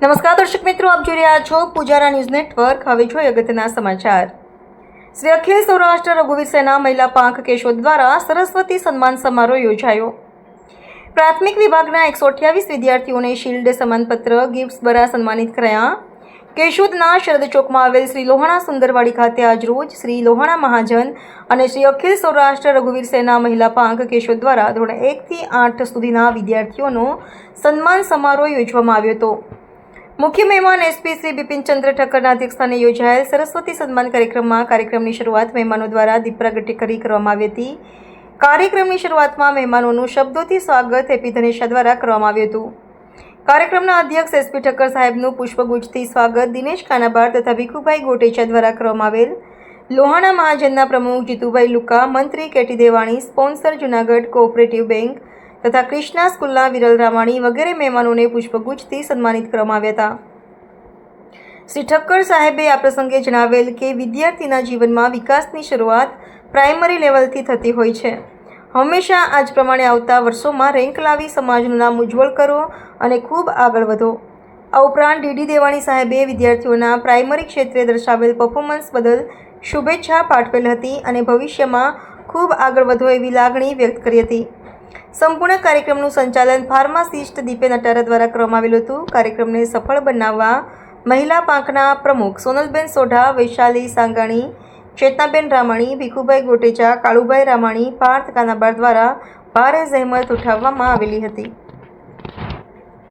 નમસ્કાર, દર્શક મિત્રો, આપ જોઈ રહ્યા છો પૂજારા ન્યૂઝ નેટવર્ક. હવે જોઈએ અગત્યના સમાચાર. શ્રી અખિલ સૌરાષ્ટ્ર રઘુવીર સેના મહિલા પાંખ કેશોદ દ્વારા સરસ્વતી સન્માન સમારોહ યોજાયો. પ્રાથમિક વિભાગના એકસો અઠ્યાવીસ વિદ્યાર્થીઓને શિલ્ડ સન્માનપત્ર ગિફ્ટ્સ દ્વારા સન્માનિત કરાયા. કેશોદના શરદ ચોકમાં આવેલ શ્રી લોહાણા સુંદરવાડી ખાતે આજરોજ શ્રી લોહાણા મહાજન અને શ્રી અખિલ સૌરાષ્ટ્ર રઘુવીર સેના મહિલા પાંખ કેશોદ દ્વારા ધોરણ એકથી આઠ સુધીના વિદ્યાર્થીઓનો સન્માન સમારોહ યોજવામાં આવ્યો હતો. મુખ્ય મહેમાન એસપી શ્રી બિપિનચંદ્ર ઠક્કરના અધ્યક્ષસ્થાને યોજાયેલ સરસ્વતી સન્માન કાર્યક્રમમાં કાર્યક્રમની શરૂઆત મહેમાનો દ્વારા દીપ કરી કરવામાં આવી હતી. કાર્યક્રમની શરૂઆતમાં મહેમાનોનું શબ્દોથી સ્વાગત એપી ધનેશા દ્વારા કરવામાં આવ્યું હતું. કાર્યક્રમના અધ્યક્ષ એસપી ઠક્કર સાહેબનું પુષ્પગુચ્છથી સ્વાગત દિનેશ કાનાબાર તથા ભીખુભાઈ ગોટેચા દ્વારા કરવામાં આવેલ. લોહાણા મહાજનના પ્રમુખ જીતુભાઈ લુકા, મંત્રી K T Devani, sponsor Junagadh cooperative bank તથા ક્રિષ્ના સ્કૂલના વિરલ રામાણી વગેરે મહેમાનોને પુષ્પગુચ્છથી સન્માનિત કરવામાં આવ્યા હતા. શ્રી ઠક્કર સાહેબે આ પ્રસંગે જણાવેલ કે વિદ્યાર્થીના જીવનમાં વિકાસની શરૂઆત પ્રાઇમરી લેવલથી થતી હોય છે. હંમેશા આજ પ્રમાણે આવતા વર્ષોમાં રેન્ક લાવી સમાજનું નામ ઉજ્જવળ કરો અને ખૂબ આગળ વધો. આ ઉપરાંત ડીડી દેવાણી સાહેબે વિદ્યાર્થીઓના પ્રાઇમરી ક્ષેત્રે દર્શાવેલ પરફોર્મન્સ બદલ શુભેચ્છા પાઠવેલ હતી અને ભવિષ્યમાં ખૂબ આગળ વધો એવી લાગણી વ્યક્ત કરી હતી. સંપૂર્ણ કાર્યક્રમનું સંચાલન ફાર્માસિસ્ટ દીપેન અટારા દ્વારા કરવામાં આવેલું હતું. કાર્યક્રમને સફળ બનાવવા મહિલા પાંખના પ્રમુખ સોનલબેન સોઢા, વૈશાલી સાંગાણી, ચેતનાબેન રામાણી, ભીખુભાઈ ગોટેચા કાળુભાઈ રામાણી, પાર્થ કાનાબાર દ્વારા ભારે જહેમત ઉઠાવવામાં આવેલી હતી.